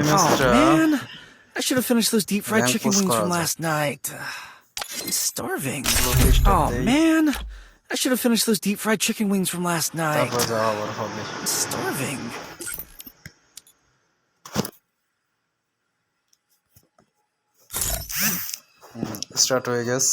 এমএসটা man. I should have finished those deep fried Rank chicken was wings from called. last night. I'm starving. Location Oh day. man. I should have finished those deep fried chicken wings from last night. তারপর যাওয়া আবার হবে I'm starving. Start হয়ে গেছে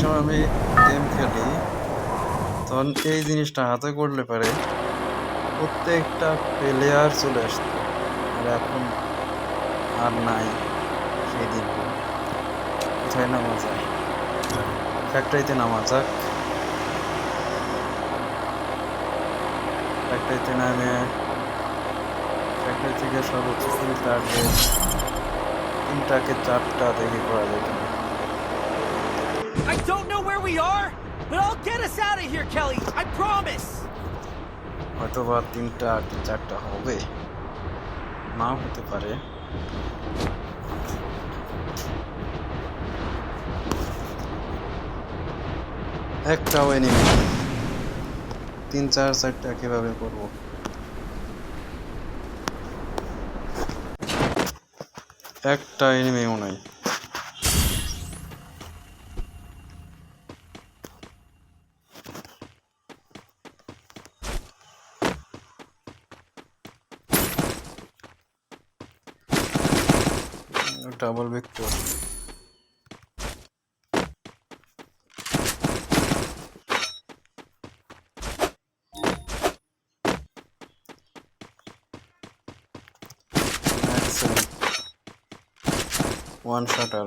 সময় আমি game খেলি, তখন এই জিনিসটা হাতে করলে পারে প্রত্যেকটা প্লেয়ার চলে আসতো। আর এখন আর নাই সেই দিন কোথায় নামা যায়? ফ্যাক্টরিতে নামা যাক। ফ্যাক্টরিতে নামে ফ্যাক্টরি থেকে সর্বোচ্চ তিনটাকে চারটা দেখে করা যায় কিনা। I don't know where we are, but I'll get us out of here, Kelly. I promise. হয়তো বা তিনটা কি চারটা হবে নাও হতে পারে একটাও এনিমি তিন চার চারটা কীভাবে করব একটা এনিমিও নাই double vector Excellent. one shutter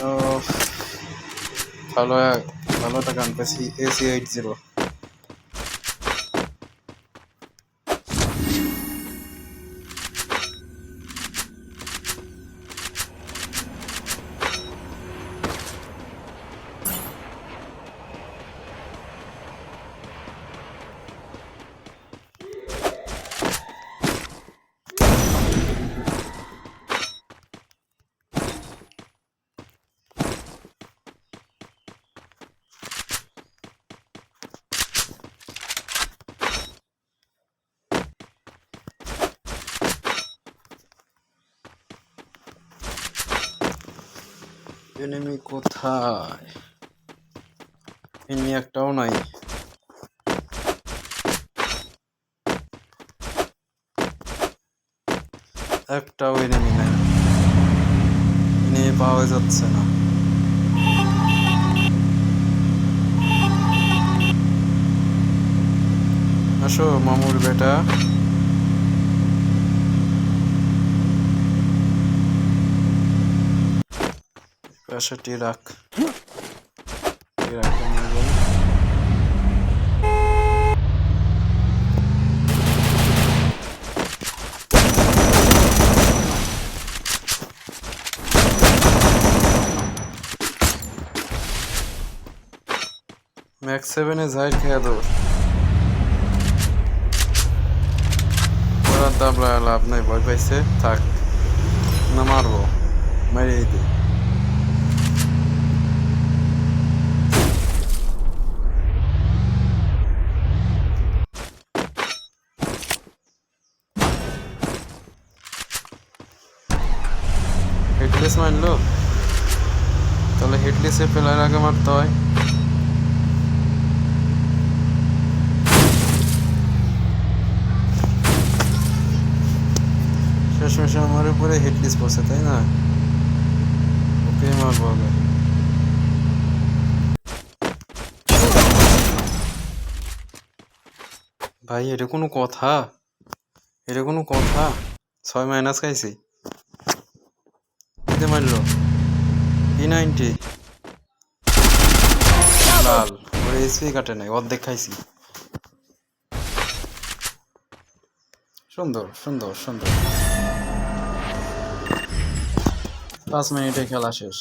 তো ভালো ভালো একটা গান পেয়েছি এসি এইট জিরো এনিমি কোথায়? এনিমি একটাও নাই। একটাও এনিমি নাই। এনিমি পাওয়া যাচ্ছে না। আসো, মামুর বেটা। পাশে টিরাক। টিরাক ম্যাক্স সেভেনে যাই, খেয়ে ওরা দাবলা লাভ নাই, ভয় পাইছে। থাক, না মারবো। মারিয়ে দিই। হেডলেস মারলো তাহলে হেডলেসে ফেলার আগে মারতে হয়। শেষমেশে আমার উপরে হেডলেস পড়ছে তাই না? ওকে মারবো আগে। ভাই, এটা কোনো কথা? এটা কোনো কথা? ছয় মাইনাস খাইছি। দিতে মারলো পি নাইনটি লাল। ওর এসপি কাটে নাই অর্ধেক খাইছি। সুন্দর সুন্দর সুন্দর। পাঁচ মিনিটে খেলা শেষ।